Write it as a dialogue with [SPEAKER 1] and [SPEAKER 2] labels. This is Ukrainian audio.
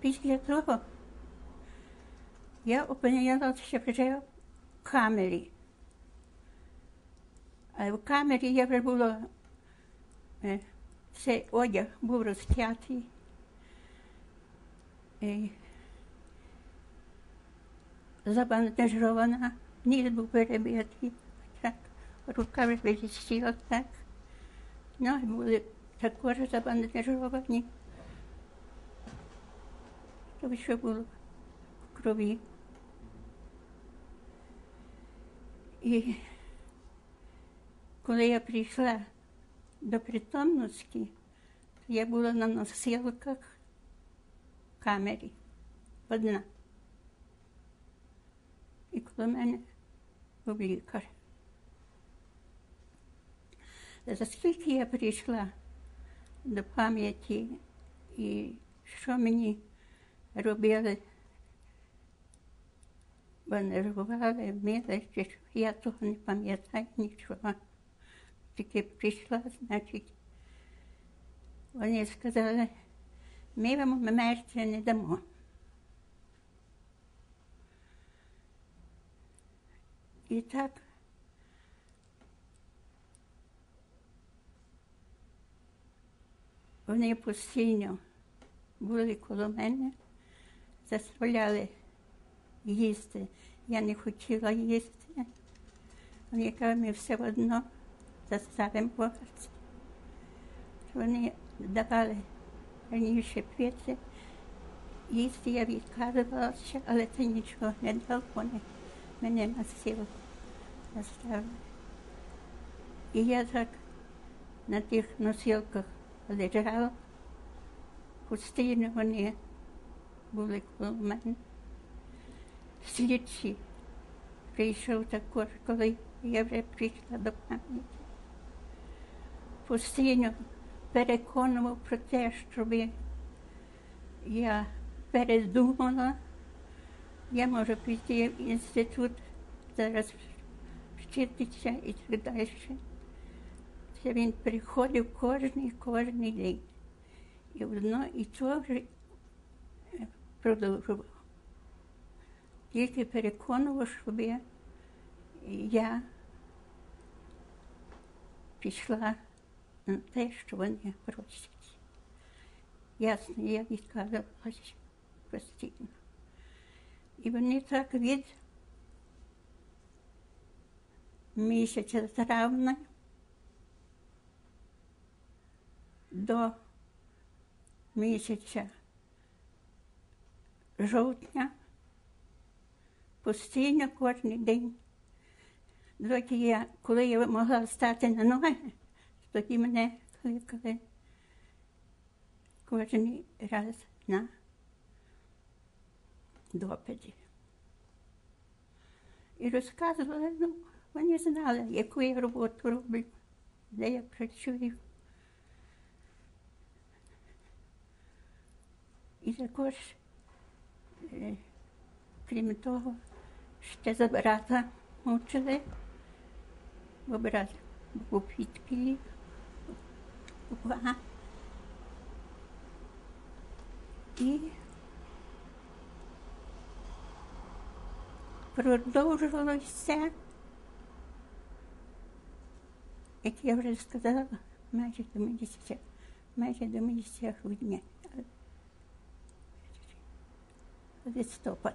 [SPEAKER 1] Після того я опинилася вже в камері. А в камері я вже була, е, цей одяг був розтятий. І забандажована, ніс був перебитий, так, рука вже висіла так. Ноги були також забандажовані. Тобто що було в крові. І коли я прийшла до притомності, я була на носилках в камері одна. І коло мене був лікар. За скільки я прийшла до пам'яті і що мені робили, вони рвали, вміли, чи я того не пам'ятаю нічого. Тільки прийшла, значить, вони сказали, ми вам мертве не дамо. І так вони постійно були коло мене, заставляли їсти. Я не хотіла їсти. Вони кажуть, ми все одно заставимо богатство. Вони давали раніше пити, їсти я відказувалася, але це нічого не дало, вони мене на силу заставили. І я так на тих носилках лежала, постійно вони були коло мене. Слідчий прийшов також, коли я вже прийшла до пам'яті. Постійно переконував про те, щоб я передумала, я можу піти в інститут, зараз вчитися і так далі. Це він приходив кожен кожен день. І одно і то вже продовжував. Тільки переконував, щоб я пішла на те, що вони просять. Ясно, я відказувалася постійно. І вони так від місяця травня до місяця жовтня постійно кожен день. Доки я, коли я могла стати на ноги, тоді мене кликали кожен раз на допиті. І розказували, ну, вони знали, яку я роботу роблю, де я працюю. І також, крім того, ще за брата мучили, бо брат був підпілі. І продовжувалося, як я вже сказала, майже до місяця, майже до місяця грудня. It's stupid.